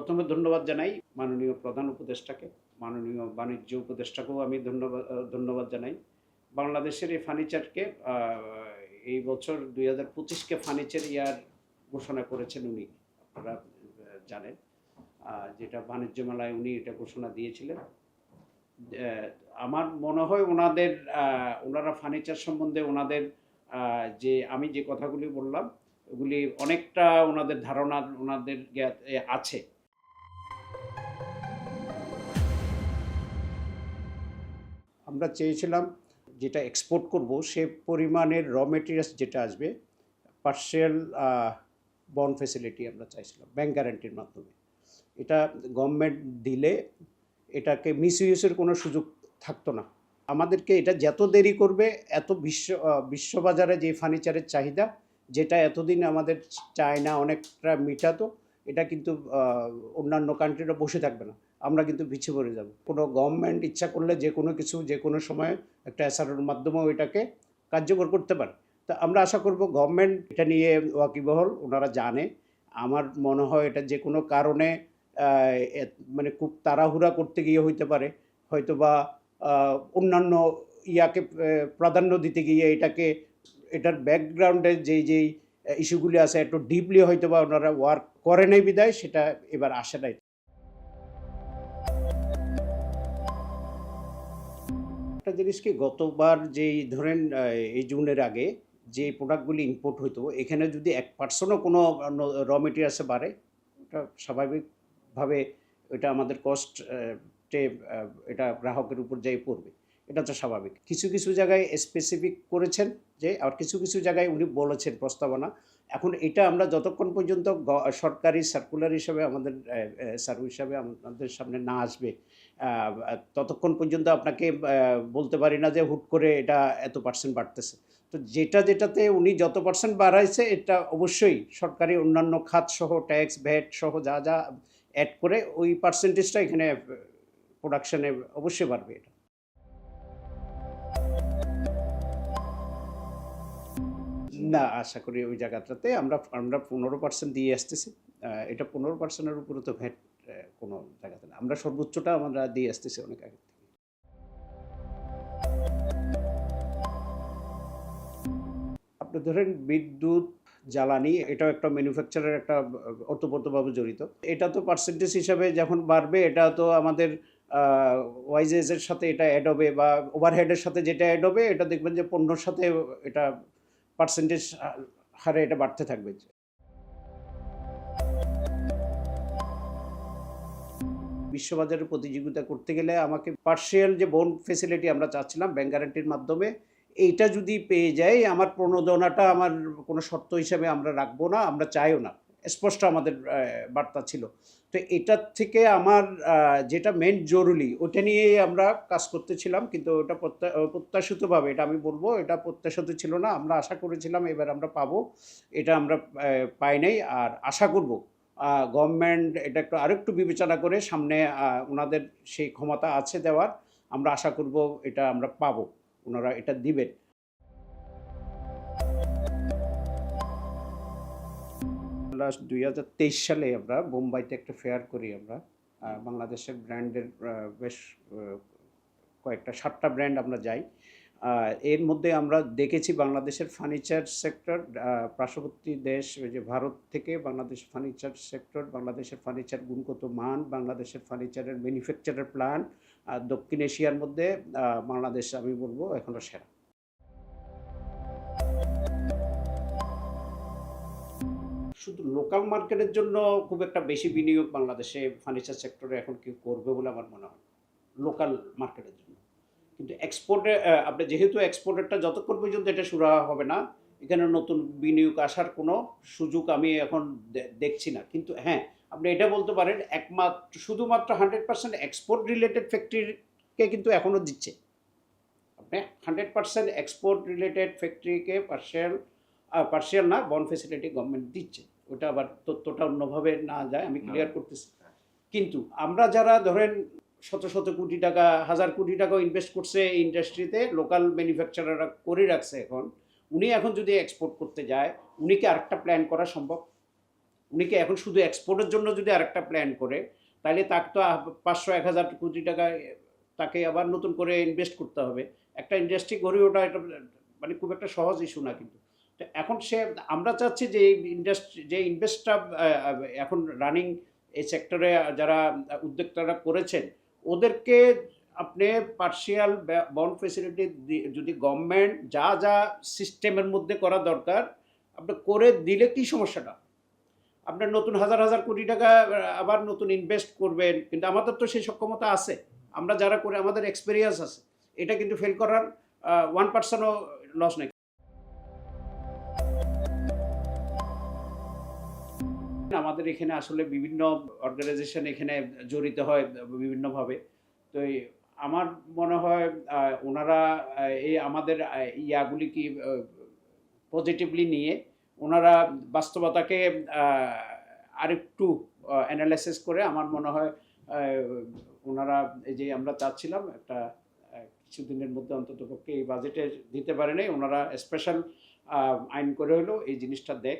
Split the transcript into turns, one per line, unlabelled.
প্রথমে ধন্যবাদ জানাই মাননীয় প্রধান উপদেষ্টাকে, মাননীয় বাণিজ্য উপদেষ্টাকেও আমি ধন্যবাদ ধন্যবাদ জানাই। বাংলাদেশের এই ফার্নিচারকে এই বছর দুই হাজার পঁচিশকে ফার্নিচার ইয়ার ঘোষণা করেছেন উনি, আপনারা জানেন। যেটা বাণিজ্য মেলায় উনি এটা ঘোষণা দিয়েছিলেন। আমার মনে হয় ওনাদের ওনারা ফার্নিচার সম্বন্ধে ওনাদের যে আমি যে কথাগুলি বললাম, ওগুলি অনেকটা ওনাদের ধারণা ওনাদের আছে। আমরা চেয়েছিলাম যেটা এক্সপোর্ট করব, সে পরিমাণের র মেটেরিয়ালস যেটা আসবে পার্সিয়াল বন্ড ফেসিলিটি আমরা চাইছিলাম ব্যাংক গ্যারান্টির মাধ্যমে। এটা গভর্নমেন্ট দিলে এটাকে মিসইউজের কোনো সুযোগ থাকতো না। আমাদেরকে এটা যত দেরি করবে, এত বিশ্ব বিশ্ববাজারে যে ফার্নিচারের চাহিদা, যেটা এতদিন আমাদের চায়না অনেকটা মিটাতো, এটা কিন্তু অন্যান্য কান্ট্রিরা বসে থাকবে না। আমরা কিন্তু পিছিয়ে পড়ে যাব। কোনো গভর্নমেন্ট ইচ্ছা করলে যে কোনো কিছু, যে কোনো সময় একটা এসআরওর মাধ্যমেও এটাকে কার্যকর করতে পারে। তা আমরা আশা করব গভর্নমেন্ট এটা নিয়ে ওয়াকিবহল, ওনারা জানে। আমার মনে হয় এটা যে কোনো কারণে মানে খুব তাড়াহুড়া করতে গিয়ে হইতে পারে। হয়তো বা অন্যান্য ইয়াকে প্রাধান্য দিতে গিয়ে এটাকে, এটার ব্যাকগ্রাউন্ডে যেই যেই ইস্যুগুলি আছে একটু ডিপলি হয়তো বা ওনারা ওয়ার্ক করে নাই বিদায় সেটা এবার আসে নাই। জিনিস কি গতবার যেই ধরেন এই জুনের আগে যে প্রোডাক্টগুলি ইম্পোর্ট হইতো, এখানে যদি এক পার্সেন্টও কোনো র মেটেরিয়ালসে বাড়ে, এটা স্বাভাবিকভাবে এটা আমাদের কস্ট এটা গ্রাহকের উপর যাই পড়বে। এটা তো স্বাভাবিক। কিছু কিছু জায়গায় স্পেসিফিক করেছেন যে, আর কিছু কিছু জায়গায় উনি বলেছেন প্রস্তাবনা। এখন এটা আমরা যতক্ষণ পর্যন্ত সরকারি সার্কুলার হিসাবে আমাদের সার্ভিস হিসাবে আমাদের সামনে না আসবে ততক্ষণ পর্যন্ত আপনাকে বলতে পারি না যে হুট করে এটা এত পার্সেন্ট বাড়তেছে। তো যেটা যেটাতে উনি যত পার্সেন্ট বাড়াইছে, এটা অবশ্যই সরকারি অন্যান্য খাত সহ ট্যাক্স ভ্যাট সহ যা যা অ্যাড করে ওই পার্সেন্টেজটা এখানে প্রোডাকশনে অবশ্যই বাড়বে এটা। না, আশা করি ওই জায়গাটাতে আমরা আমরা পনেরো পার্সেন্ট দিয়ে আসতেছি। এটা পনেরো পার্সেন্টের উপরে তো ভ্যাট কোনো জায়গাতে না। আমরা সর্বোচ্চটা আমরা দিয়ে আসতেছি অনেক আগে আপনি ধরেন বিদ্যুৎ, জ্বালানি, এটাও একটা ম্যানুফ্যাকচারের একটা অর্থপর্তভাবে জড়িত। এটা তো পার্সেন্টেজ হিসাবে যখন বাড়বে, এটা তো আমাদের ওয়াইজেসের সাথে এটা অ্যাড হবে বা ওভারহেডের সাথে যেটা অ্যাড হবে, এটা দেখবেন যে পণ্যর সাথে এটা পার্সেন্টেজ হারে এটা বাড়তে থাকবে। বিশ্ববাজারে প্রতিযোগিতা করতে গেলে আমাকে পার্সিয়াল যে বোন ফেসিলিটি আমরা চাচ্ছিলাম ব্যাংক গ্যারান্টির মাধ্যমে, এইটা যদি পেয়ে যাই, আমার প্রণোদনাটা আমার কোনো শর্ত হিসাবে আমরা রাখব না, আমরা চাইও না। স্পষ্ট আমাদের বার্তা ছিল। তো এটার থেকে আমার যেটা মেন জরুরি ওটা নিয়েই আমরা কাজ করতেছিলাম, কিন্তু ওটা প্রত্যা- প্রত্যাশিতভাবে, এটা আমি বলব, এটা প্রত্যাশিত ছিল না। আমরা আশা করেছিলাম এবার আমরা পাবো, এটা আমরা পাই নাই, আর আশা করব গভর্নমেন্ট এটা একটু আরেকটু বিবেচনা করে সামনে ওনাদের সেই ক্ষমতা আছে দেওয়ার, আমরা আশা করব এটা আমরা পাবো। ওনারা এটা দিবেন। লাস্ট দুই হাজার তেইশ সালে আমরা বোম্বাইতে একটা ফেয়ার করি আমরা। বাংলাদেশের ব্র্যান্ডের বেশ কয়েকটা, সাতটা ব্র্যান্ড আমরা যাই। এর মধ্যে আমরা দেখেছি বাংলাদেশের ফার্নিচার সেক্টর পার্শ্ববর্তী দেশ যে ভারত থেকে বাংলাদেশ ফার্নিচার সেক্টর, বাংলাদেশের ফার্নিচার গুণগত মান, বাংলাদেশের ফার্নিচারের ম্যানুফ্যাকচারের প্ল্যান দক্ষিণ এশিয়ার মধ্যে বাংলাদেশ আমি বলব এখনও সেরা। শুধু লোকাল মার্কেটের জন্য খুব একটা বেশি বিনিয়োগ বাংলাদেশে ফার্নিচার সেক্টরে এখন কেউ করবে বলে আমার মনে হয়। লোকাল মার্কেটের জন্য। কিন্তু এক্সপোর্টে আপনি যেহেতু এক্সপোর্টেরটা যতক্ষণ পর্যন্ত এটা শুরু হবে না এখানে নতুন বিনিয়োগ আসার কোনো সুযোগ আমি এখন দেখছি না। কিন্তু হ্যাঁ আপনি এটা বলতে পারেন একমাত্র শুধুমাত্র হান্ড্রেড পার্সেন্ট এক্সপোর্ট রিলেটেড ফ্যাক্টরিকে কিন্তু এখনও দিচ্ছে। আপনি হান্ড্রেড পার্সেন্ট এক্সপোর্ট রিলেটেড ফ্যাক্টরিকে পার্সিয়াল পার্সিয়াল না বন ফেসিলিটি গভর্নমেন্ট দিচ্ছে। ওটা আবার তথ্যটা অন্যভাবে না যায় আমি ক্লিয়ার করতেছি। কিন্তু আমরা যারা ধরেন শত শত কোটি টাকা, হাজার কোটি টাকাও ইনভেস্ট করছে এই ইন্ডাস্ট্রিতে লোকাল ম্যানুফ্যাকচারাররা করে রাখছে এখন। উনি এখন যদি এক্সপোর্ট করতে যায়, উনি কি আরেকটা প্ল্যান করা সম্ভব? উনি কি এখন শুধু এক্সপোর্টের জন্য যদি আরেকটা প্ল্যান করে, তাহলে তাকে তো পাঁচশো, এক হাজার কোটি টাকা তাকে আবার নতুন করে ইনভেস্ট করতে হবে। একটা ইন্ডাস্ট্রি গড়ে ওঠা এটা মানে খুব একটা সহজ ইস্যু না কিন্তু। তো এখন সে, আমরা চাচ্ছি যে ইন্ডাস্ট্রি যে ইনভেস্টটা এখন রানিং এই সেক্টরে যারা উদ্যোক্তারা করেছেন ওদেরকে আপনি পার্শিয়াল বন্ড ফেসিলিটি যদি গভর্নমেন্ট যা যা সিস্টেমের মধ্যে করা দরকার, আপনি করে দিলে কি সমস্যাটা? আপনার নতুন হাজার হাজার কোটি টাকা আবার নতুন ইনভেস্ট করবেন, কিন্তু আমাদের তো সেই সক্ষমতা আছে। আমরা যারা করে, আমাদের এক্সপিরিয়েন্স আছে। এটা কিন্তু ফেল করার ওয়ান পার্সেন্টও লস নেই। আমাদের এখানে আসলে বিভিন্ন অর্গানাইজেশন এখানে জড়িত হয় বিভিন্নভাবে। তো আমার মনে হয় ওনারা এই আমাদের ইয়াগুলি কি পজিটিভলি নিয়ে ওনারা বাস্তবতাকে আরেকটু অ্যানালাইসিস করে আমার মনে হয় ওনারা এই যে আমরা চাচ্ছিলাম একটা কিছুদিনের মধ্যে অন্তত পক্ষে এই বাজেটে দিতে পারে নাই। ওনারা স্পেশাল আইন করে হলেও এই জিনিসটা দেখ।